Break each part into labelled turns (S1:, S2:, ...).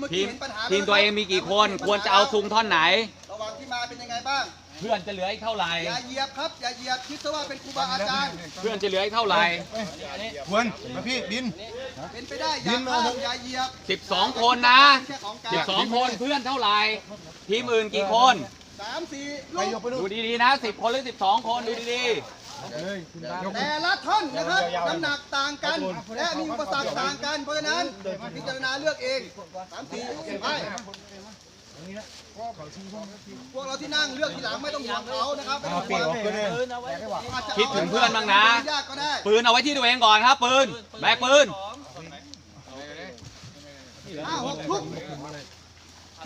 S1: เมื่อ
S2: ที
S1: กี้
S2: ม
S1: เห็นปัญหา
S2: ทีมตัวเองมีกี่คนควรจะเอาซุงท่อนไหน
S1: ระหว่างที่มาเป็นยังไงบ้าง
S2: เพื่อนจะเหลืออีกเท่าไหร่
S1: อย่าเหยียบครับ อย่าเหยียบคิดซะว่าเป็นครูบาอาจารย์
S2: เพื่อนจะเหลืออีกเท่าไหร่
S3: ควรมาพี่บิน
S1: เป็นไปได้อย่าข้ามอย่าเหยียบ
S2: 12 คนนะ
S1: แค่ของกลาง
S2: 12 คนเพื่อนเท่าไหร่ ทีมอื่นกี่คน
S1: สามสี่ลูก
S2: ดูดีๆนะ 10 คนหรือ 12 คนดูดี
S1: แต่ละท่อนนะครับน้ำหนักต่างกัน และมีอุปสรรคต่างกัน เพราะฉะนั้นพิจารณาเลือกเองสามสี่ไปพวกเราที่นั่งเลือกทีหลังไม่ต้องห่วงเขานะครับไม่ต้องห่วงอาจจะ
S2: ๆคิดถึงเพื่อนบ้างนะ
S1: ยากก็ได้
S2: ปืนเอาไว้ที่ตัวเองก่อนครับปืนแบกปืน
S1: ห้าหกลูก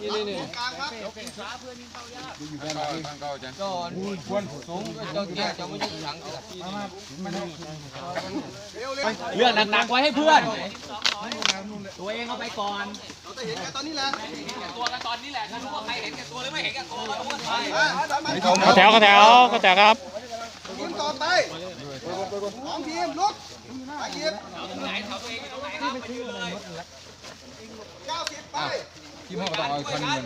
S1: นี่นี่นี่กลางครับเร็วเร็ว
S2: เรื่องหนักๆไว้ให้เพื่อน ตัวเองเอาไปก่อน
S1: เราจะเห็นกันตอนนี้แหละ
S2: ตัวกันตอนนี้แหละถ้ารู้ว่าใครเห็นแก่ตัวหรือไม่เห็นแก่ตัวก็พูดไป
S1: อ่ามารถ
S4: เข้าแถวเขาแถวเขาแถวครับ
S1: ทีมต่อไปสองทีมลุกไปหยิ
S2: ไหนแถวตัวเองอยู่ตรงไหนครับไปยืนเลย
S1: เก้าสิบไป
S3: ที่พ่อต้องเอาคันนึง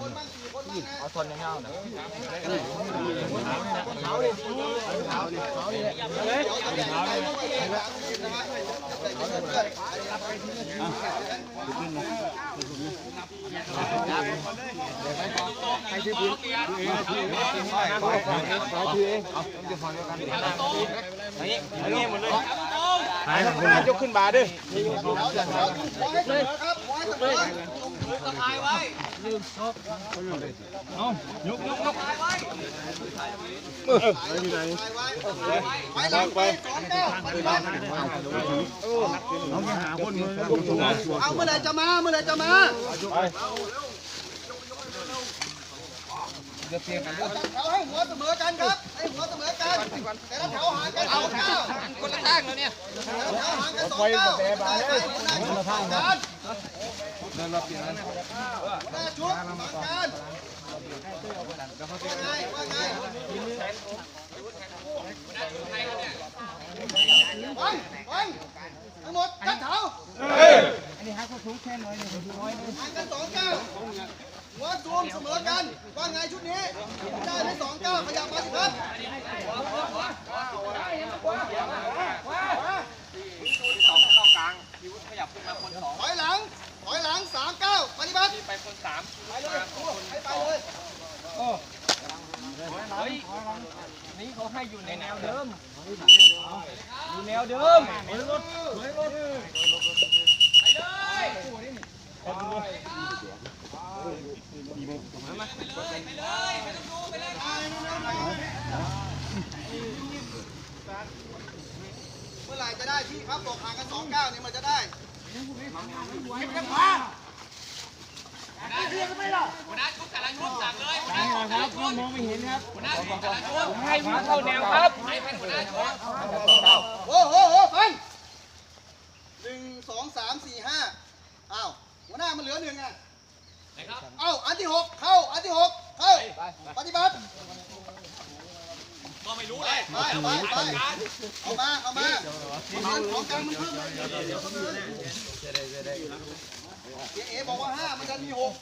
S1: คนบ้างสี่คนบ้างนะเอาทนเงาๆนะยกขึ้นมาดิขอให้เสมอครับขอให้เสมอ
S2: สะพายไว้
S1: ไปหลั งไปสองเก้าปฏิบัติเอาเมื่อไรจะมา เมื่อไรจะมา ให้หัวเสมอกันครับให้หัวเสมอกันแต่ละแถวห่างกันสองเก้าคนละข้างแล้วเนี่ยแถวห่างกันสองเก้าคนละข้างกันเดินรอบเปลี่ยนนั้นหน้าชุดต่างกันว่าไงว่าไงวันวันทั้งหมดจัดแถวอันนี้หาข้อสูงแค่น้อยห่างกันสองเก้า หัวซูมเสมอกันว่าไงชุดนี้ได้ไหมสองเก้าขยับมาสิครับถอยหลังถอยหลังสามเก้าปฏิบัติไปคนสามไปเลยให้ไปเลย
S5: นี่เขาให้อยู่ในแนวเดิมอยู่แนวเดิม
S1: เเมื่อไหร่จะได้ที่ครับบอกห่างกันสองเก้าเนี่ยมันจะได้
S2: หัวหน้าชุดแต่ละชุดสั่งเลยหัวหน้าชุดแต่ละชุดมองไม่เห็นครับหัวหน้าชุดแต่ละชุด
S5: ให้วิ่งเข้าแนวครับ
S1: โอ้โหโหฟังหนึ่งสองสามสี่ห้าอ้าวหัวหน้ามันเหลือหนึ่งอะ
S2: นะครับ
S1: เอ้าอันที่หกเข้าอันที่หกเข้าปฏิบัติ
S2: ก็ไม่รู้เลย
S1: ไปไปไปเอามาเอามามันของกลางมันเพิ่มเลยเจ๊เอ๋บอกว่าห้ามันจะมีหก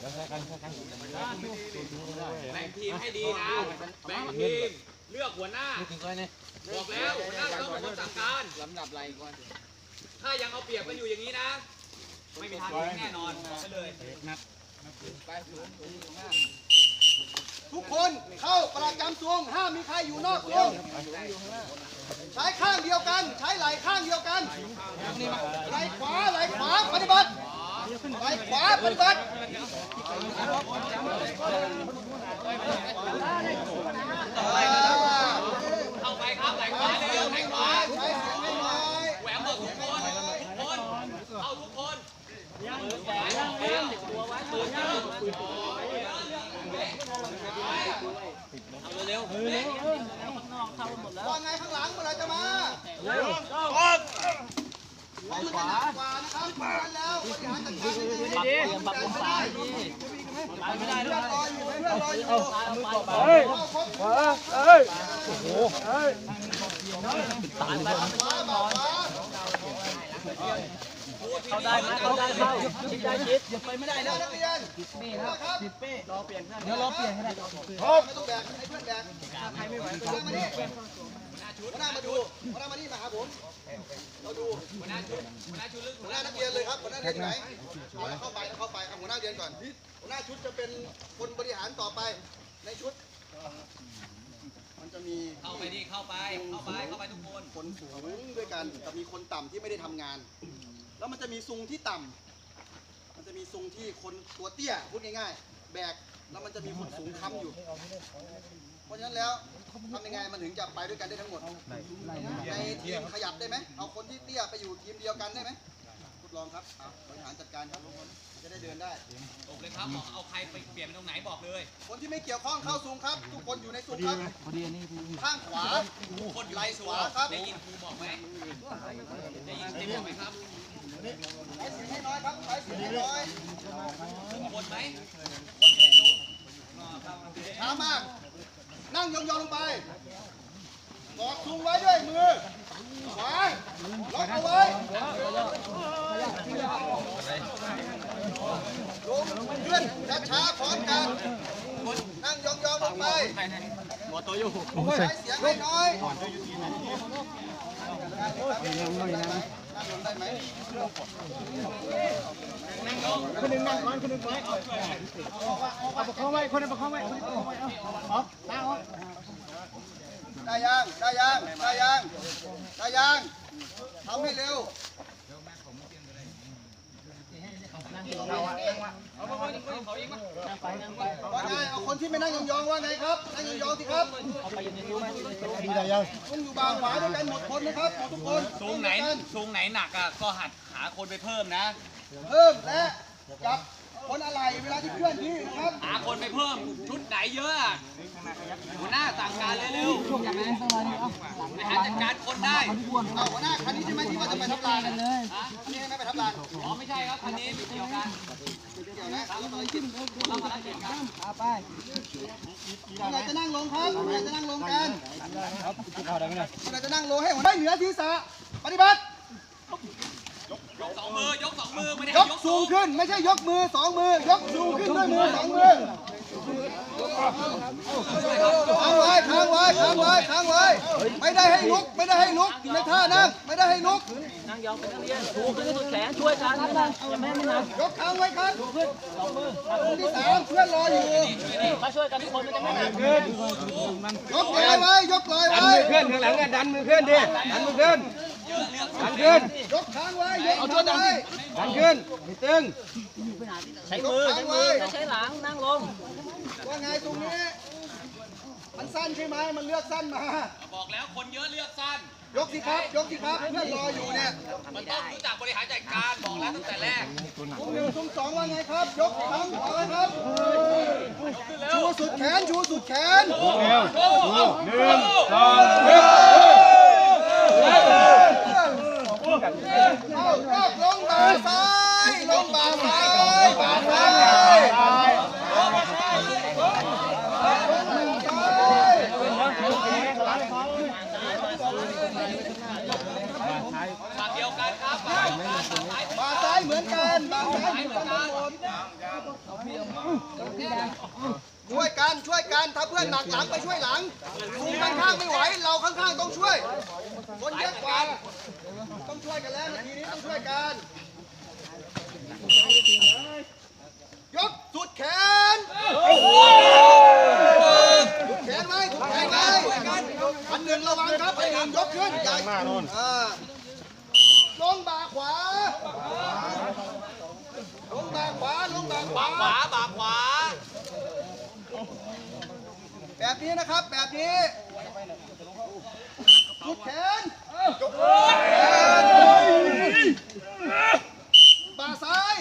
S2: แบ่งทีมให้ดีนะแบ่งทีมเลือกหัวหน้าบอกแล้วหัวหน้าต้องเป็นคนสั่งการลำดับไรก่อนถ้ายังเอาเปรียบกันอยู่อย่างนี้นะ ไม่มีทางชนะแน่นอนบอกไปเลย
S1: ทุกคนเข้าประจำทรวงห้ามมีใครอยู่นอกทรวงใช้ข้างเดียวกัน ใช้ไหล่ข้างเดียวกันไหล่ขวาไหล่ขวาปฏิบัติไหล่ขวาปฏิบัติ
S2: เข้าไปครับไหลขวาเร็วไหลขวา
S1: ใช้เสียงไม่น้อย
S2: แหวกหมดทุกคนทุกคนเข้าทุกคน เร็ว
S1: ว่าไงข้างหลังเมื่อไหรจะมาเร็วขวาขวานะครับขวาแล้วบริหารจัดการให้ดีปรับองศาดีไม่ได้ด้วยรออยู่เพื่อนรออยู่เฮ้ยเฮ้ยโอ้โหเฮ้ยตายไปขวาขวา
S5: เขาได้ไหมเขาได้เข้าชิดได้ชิดหยุด
S1: ไปไม่ได้แล้วนักเรียนนี่นะครับสิบเป้รอเปลี่ยนเดี๋ยวรอเปลี่ยนให้ได้ครับไม่ต้องแบกให้เพื่อนแบกใครไม่ไหวก็มานี่หัวหน้ามาดูหัวหน้ามานี่มาหาผมเราดู
S2: หัวหน้าชุดหัวหน้าชุดลึก
S1: หัวหน้านักเรียนเลยครับหัวหน้าเรียนไหนเอาแล้วเข้าไปเข้าไปเอาหัวหน้าเรียนก่อนหัวหน้าชุดจะเป็นคนบริหารต่อไปในชุดมันจะมี
S2: เข้าไปดิเข้าไปเข้าไปเข้าไปทุกคน
S1: คนสูงด้วยกันแต่มีคนต่ำที่ไม่ได้ทำงาน แล้วมันจะมีซุงที่ต่ำมันจะมีซุงที่คนตัวเตี้ยพูดง่ายๆ แบกแล้วมันจะมีคนสูงค้ำอยู่ เพราะฉะนั้นแล้วทำยังไงมันถึงจะไปด้วยกันได้ทั้งหมด ในทีมขยับได้ไหมเอาคนที่เตี้ยไปอยู่ทีมเดียวกันได้ไหมทดลองครับเอาบริหารจัดการครับมันจะได้เดินได้
S2: ตกเลยครับบอกเอาใครไปเปลี่ยนเป็นตรงไหนบอกเลย
S1: คนที่ไม่เกี่ยวข้องเข้าซุงครับ ทุกคนอยู่ในซุงครับข้างขวา
S2: คนอยู่ในสวนได้ยินครูบอกไหมได้ยินครูบอกไหมครับ
S1: ใช้เสียงให้น้อยครับใช้เสียงให้น้อย
S2: ทุกคนไหม
S1: ช้ามาก นั่งยองๆลงไปกอดซุงไว้ด้วยมือขวาล็อกเอาไว้ลงขึ้นช้าๆพร้อมกันนั่งยองๆลงไปหัวตัวอยู่ใช้เสียงน้อยๆ ให้น้อยนั่งลงได้ไหมได้ยังได้ยังได้ยังได้ยังทำให้เร็ว ว่าไงเอาคนที่ไม่นั่งยองๆว่าไงครับ นั่งยองๆสิครับต้องอยู่บางขวาด้วยกันหมดคนนะครับหมดทุกคน
S2: สูงไหนสูงไหนหนักอะก็หัดหาคนไปเพิ่มนะ
S1: เพิ่มและจับ คนอะไรเวลาที่เคลื่อนที่นะครับ
S2: หาคนไปเพิ่ม ชุดไหนเยอะอะหัวหน้าสั่งการเร็วๆบริหารจัดการคนได้
S1: เอาหัวหน้าคันนี้ใช่ไหมที่ว่าจะไปทับลานเลยอันนี้ไม่ไปทับลาน
S2: อ๋อไม่ใช่ครับคันนี้ไม่เกี่ยวกัน
S1: เกี่ยวนะเอาไปกิน
S2: เราภารกิจกัน
S1: เมื่อไหรจะนั่งลงครับเมื่อไหรจะนั่งลงกันเมื่อไหรจะนั่งลงให้หัวหน้าเหนือศีรษะปฏิบัติ
S2: ย กสองมือยกสองมือไม่ได้
S1: ย
S2: ให้
S1: ก
S2: ยก
S1: สู
S2: สู
S1: ง
S2: ง
S1: ขึ้นไม่ใช่ยกมือสองมือยกสูงขึ้นด้วยมือสองมือค้างไว้ค้างไว้ค้างไว้ค้างไว้ ไม่ได้ให้ลุกไม่ได้ให้ลุกอยู่ในท่านั่งไม่ได้ให้ลุก
S5: นั่งยองเป็นนักเรียนถูขึ้นสุดแขนช่วยกันอย่าแม่ไม่หนัก
S1: ยกค้างไว้ครับคนที่สามเพื่อนรออยู่
S5: มาช่วยกันทุกคนมันจะไม่หนัก
S1: ยกลอยไว้ยกลอยไว้
S3: เพื่อนข้างหลังอะดันมือขึ้นดิดันมือขึ้น ดันขึ้น
S1: ยกค้างไว้ยกค้างไว้
S3: ดันขึ้นม่ตึง
S5: ใช้มือใช้มือใช้หลังนั่งลง
S1: ว่าไงตรงนี้มันสั้นใช่ไหมมันเลือกสั้นมา
S2: บอกแล้วคนเยอะเลือกสั้น
S1: ยกสิครับ ยกสิครับ เพื่อนรออยู่เนี่ย
S2: มันต้องรู้จักบริหารจัดการ บอกแล้วตั้งแต่แรก
S1: ซุ้มหนึ่งซุ้มสองว่าไงครับ ยกครั้งขอเลยครับ ชูสุดแขน ชูสุดแขน
S3: หนึ่งสอง
S1: เอารอบลงบ่าซ้าย ลงบ่าซ้ายบ่าซ้ายซ้าย
S2: ฝั่งเดียวกันครับฝั่งเดียวกันฝั่งซ้าย
S1: บ่าซ้ายเหมือนกันบ่าซ้ายเหมือนกัน ช่วยกันช่วยกันถ้าเพื่อนหนักหลังไปช่วยหลังคุมข้างๆไม่ไหว เราข้างๆต้องช่วย คนเยอะกว่าต้องช่วยกันแล้วนาทีนี้ต้องช่วยกันยกสุดแขนสุดแขนไหมสุดแขนไหมอันหนึ่งระวังครับอันหนึ่งยกขึ้นใหญ่อ่าลงบ่าขวา ลงตาขวาลงตาขวา
S2: ขวาบากขวา
S1: แบบนี้นะครับ แบบนี้สุดแขนยกแขนบ่าซ้าย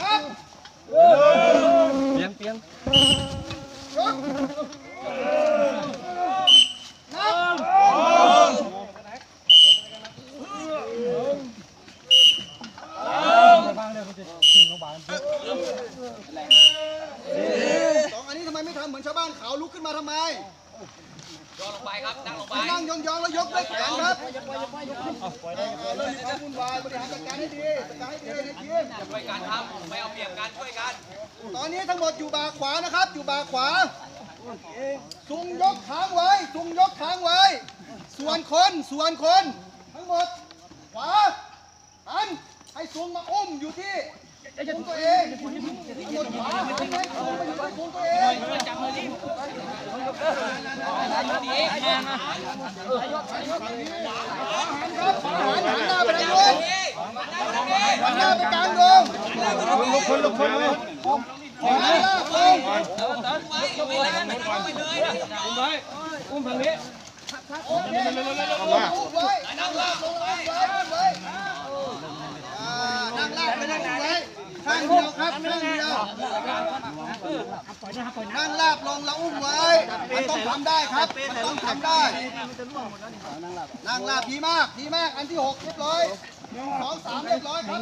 S1: นับ
S5: เปียงเปียง
S1: ยกนับ สองอันนี้ทำไมไม่ทำเหมือนชาวบ้านเขาลุกขึ้นมาทำไม
S2: ย่อลงไปครับ นั่งลงไป
S1: นั่งยองๆแล้วยกด้วยแขนครับเรื่องความวุ่นวายบริหารจัดการให้ดีจัดการให้ดีในทีม
S2: ช่วยกันครับไม่เอาเปรียบกันช่วยกัน
S1: ตอนนี้ทั้งหมดอยู่บาขวานะครับ อยู่บาขวาซุงยกค้างไว้ซุงยกค้างไว้ ส่วนคน ส่วนคน ทั้งหมด ขวาหันให้ซุงมาอุ้มอยู่ที่ ซุงตัวเองทั้งหมดขวาหันให้ซุงมาอยู่ที่ซุงตัวเองครับขวาหันหันหน้าไปทางโน้นหันหน้าไปกลางดง
S3: ลุกคนลุกคนเลย
S1: ขวาลากลง
S5: อุ้มทางนี้
S1: โอเคอุ้มไว้นั่งลากลงไว้ไว้ไว้อ่านั่ นั่งไว้ข้างเดียวครับข้างเดียวนั่งลากลงแล้วอุ้มไว้ มันต้องทำได้ครับมันต้องทำได้ นั่งลากดีมากดีมาก อันที่หกเรียบร้อยสองสามเรียบร้อยครับ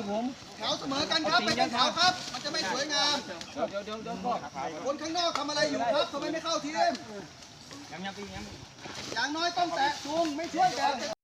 S1: แถวเสมอกันครับไม่เป็นแถวครับ มันจะไม่สวยงามคนข้างนอกทำอะไรอยู่ครับทำไมไม่เข้าทีมอย่างน้อยต้องแตะจุงไม่ช่วยแตะ